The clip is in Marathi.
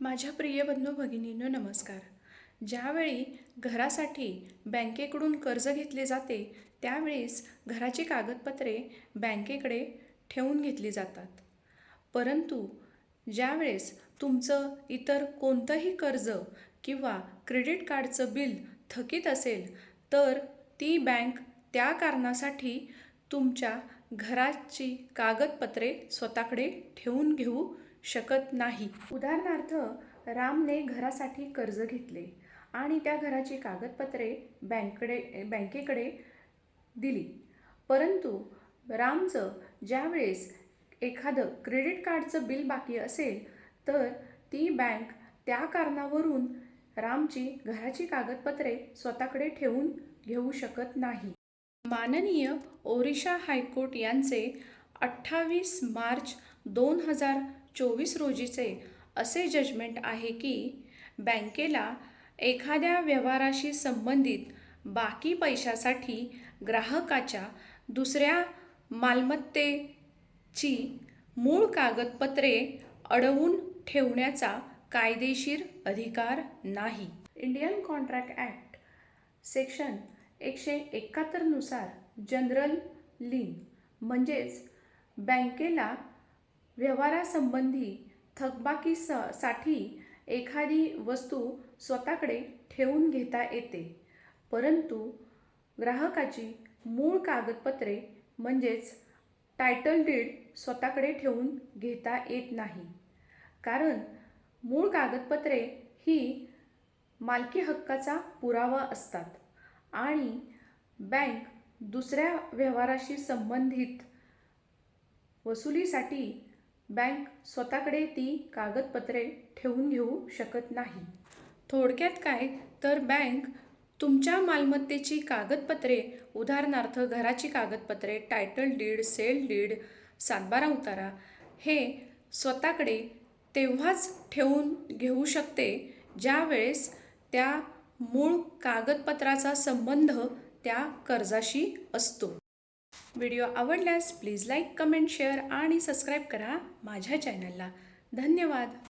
माझ्या प्रिय बंधू भगिनींनो नमस्कार. ज्यावेळी घरासाठी बँकेकडून कर्ज घेतले जाते त्यावेळेस घराची कागदपत्रे बँकेकडे ठेवून घेतली जातात. परंतु ज्यावेळेस तुमचं इतर कोणतंही कर्ज किंवा क्रेडिट कार्डचं बिल थकीत असेल तर ती बँक त्या कारणासाठी तुमच्या घराची कागदपत्रे स्वतःकडे ठेवून घेऊ शकत नाही. उदाहरणार्थ रामने घरासाठी कर्ज घेतले आणि त्या घराची कागदपत्रे बँकडे बँकेकडे दिली. परंतु रामचं ज्यावेळेस एखादं क्रेडिट कार्डचं बिल बाकी असेल तर ती बँक त्या कारणावरून रामची घराची कागदपत्रे स्वतःकडे ठेवून घेऊ शकत नाही. माननीय ओरिशा हायकोर्ट यांचे अठ्ठावीस मार्च दोन हजार चोवीस रोजीचे असे जजमेंट आहे की बँकेला एखाद्या व्यवहाराशी संबंधित बाकी पैशासाठी ग्राहकाच्या दुसऱ्या मालमत्तेची मूळ कागदपत्रे अडवून ठेवण्याचा कायदेशीर अधिकार नाही. इंडियन कॉन्ट्रॅक्ट ॲक्ट सेक्शन एकशे एकाहत्तरनुसार जनरल लीन म्हणजेच बँकेला व्यवहारासंबंधी थकबाकी स साठी एखादी वस्तू स्वतःकडे ठेवून घेता येते. परंतु ग्राहकाची मूळ कागदपत्रे म्हणजेच टायटल डीड स्वतःकडे ठेवून घेता येत नाही. कारण मूळ कागदपत्रे ही मालकी हक्काचा पुरावा असतात आणि बँक दुसऱ्या व्यवहाराशी संबंधित वसुलीसाठी बँक स्वतःकडे ती कागदपत्रे ठेवून घेऊ शकत नाही. थोडक्यात काय? तर बँक तुमच्या मालमत्तेची कागदपत्रे उदाहरणार्थ घराची कागदपत्रे टायटल डीड सेल डीड सातबारा उतारा हे स्वतःकडे तेव्हाच ठेवून घेऊ शकते ज्या वेळेस त्या मूळ कागदपत्राचा संबंध त्या कर्जाशी असतो. व्हिडिओ आवडल्यास प्लीज लाईक कमेंट शेअर आणि सबस्क्राईब करा माझ्या चॅनलला. धन्यवाद.